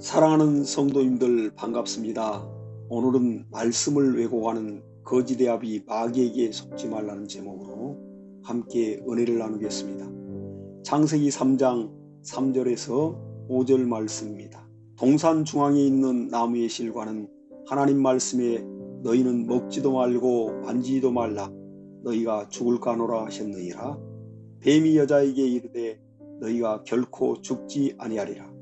사랑하는 성도님들 반갑습니다. 오늘은 말씀을 왜곡하는 아비 마귀에게 속지 말라는 제목으로 함께 은혜를 나누겠습니다. 창세기 3장 3절에서 5절 말씀입니다. 동산 중앙에 있는 나무의 실과는 하나님 말씀에 너희는 먹지도 말고 만지지도 말라 너희가 죽을까 노라 하셨느니라 뱀이 여자에게 이르되 너희가 결코 죽지 아니하리라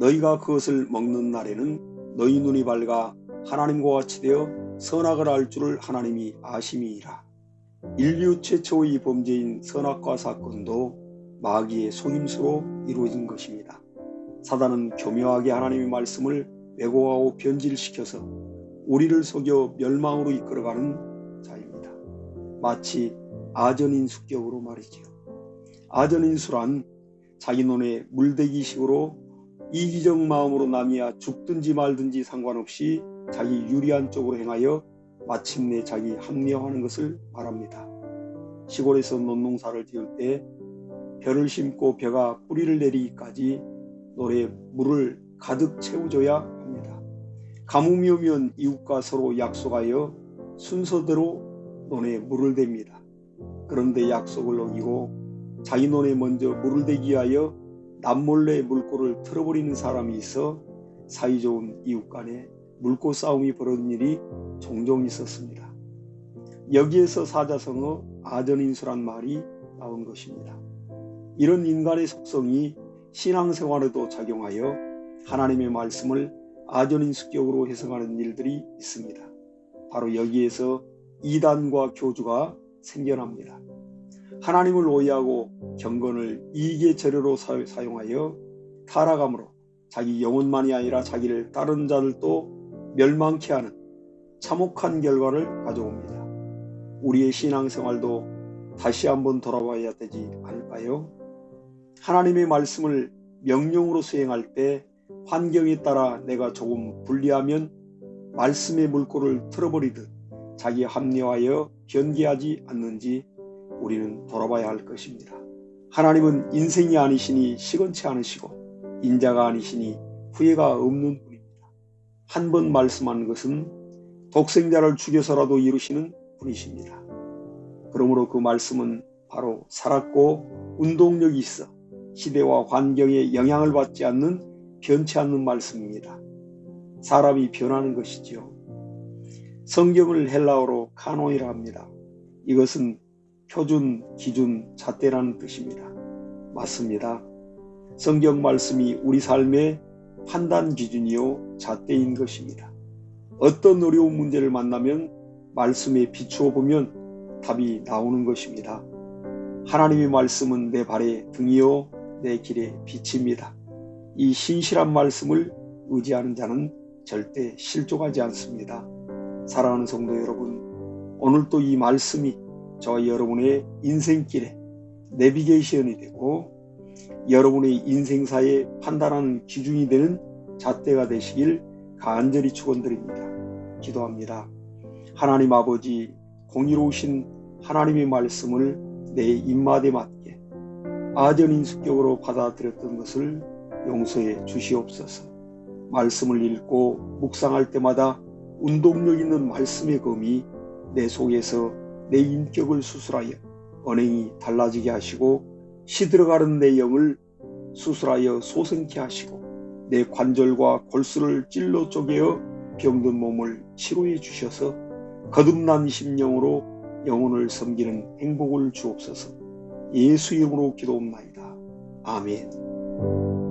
너희가 그것을 먹는 날에는 너희 눈이 밝아 하나님과 같이 되어 선악을 알 줄을 하나님이 아심이니라. 인류 최초의 범죄인 선악과 사건도 마귀의 속임수로 이루어진 것입니다. 사단은 교묘하게 하나님의 말씀을 왜곡하고 변질시켜서 우리를 속여 멸망으로 이끌어가는 자입니다. 마치 아전인수격으로 말이지요. 아전인수란 자기 눈에 물대기식으로 이기적 마음으로 남이야 죽든지 말든지 상관없이 자기 유리한 쪽으로 행하여 마침내 자기 합리화하는 것을 말합니다. 시골에서 논농사를 지을 때 벼를 심고 벼가 뿌리를 내리기까지 노래 물을 가득 채워줘야 합니다. 가뭄이 오면 이웃과 서로 약속하여 순서대로 논에 물을 댑니다. 그런데 약속을 어기고 자기 논에 먼저 물을 대기 위하여 남몰래 물꼬를 틀어버리는 사람이 있어 사이 좋은 이웃 간에 물꼬 싸움이 벌어진 일이 종종 있었습니다. 여기에서 사자성어 아전인수란 말이 나온 것입니다. 이런 인간의 속성이 신앙생활에도 작용하여 하나님의 말씀을 아전인수격으로 해석하는 일들이 있습니다. 바로 여기에서 이단과 교주가 생겨납니다. 하나님을 오해하고 경건을 이익의 재료로 사용하여 타락함으로 자기 영혼만이 아니라 자기를 다른 자들도 멸망케 하는 참혹한 결과를 가져옵니다. 우리의 신앙생활도 다시 한번 돌아봐야 되지 않을까요? 하나님의 말씀을 명령으로 수행할 때 환경에 따라 내가 조금 불리하면 말씀의 물꼬를 틀어버리듯 자기 합리화하여 변개하지 않는지 우리는 돌아봐야 할 것입니다. 하나님은 인생이 아니시니 시건치 않으시고 인자가 아니시니 후회가 없는 분입니다. 한 번 말씀한 것은 독생자를 죽여서라도 이루시는 분이십니다. 그러므로 그 말씀은 바로 살았고 운동력이 있어 시대와 환경에 영향을 받지 않는 변치 않는 말씀입니다. 사람이 변하는 것이지요. 성경을 헬라어로 카노이라 합니다. 이것은 표준, 기준, 잣대라는 뜻입니다. 맞습니다. 성경 말씀이 우리 삶의 판단 기준이요 잣대인 것입니다. 어떤 어려운 문제를 만나면 말씀에 비추어 보면 답이 나오는 것입니다. 하나님의 말씀은 내 발의 등이요 내 길의 빛입니다. 이 신실한 말씀을 의지하는 자는 절대 실족하지 않습니다. 사랑하는 성도 여러분, 오늘도 이 말씀이 저와 여러분의 인생길에 내비게이션이 되고 여러분의 인생사에 판단하는 기준이 되는 잣대가 되시길 간절히 축원드립니다. 기도합니다. 하나님 아버지 공의로우신 하나님의 말씀을 내 입맛에 맞게 아전인수격으로 받아들였던 것을 용서해 주시옵소서. 말씀을 읽고 묵상할 때마다 운동력 있는 말씀의 검이 내 속에서 내 인격을 수술하여 언행이 달라지게 하시고 시들어가는 내 영을 수술하여 소생케 하시고 내 관절과 골수를 찔러 쪼개어 병든 몸을 치료해 주셔서 거듭난 심령으로 영혼을 섬기는 행복을 주옵소서 예수 이름으로 기도옵나이다. 아멘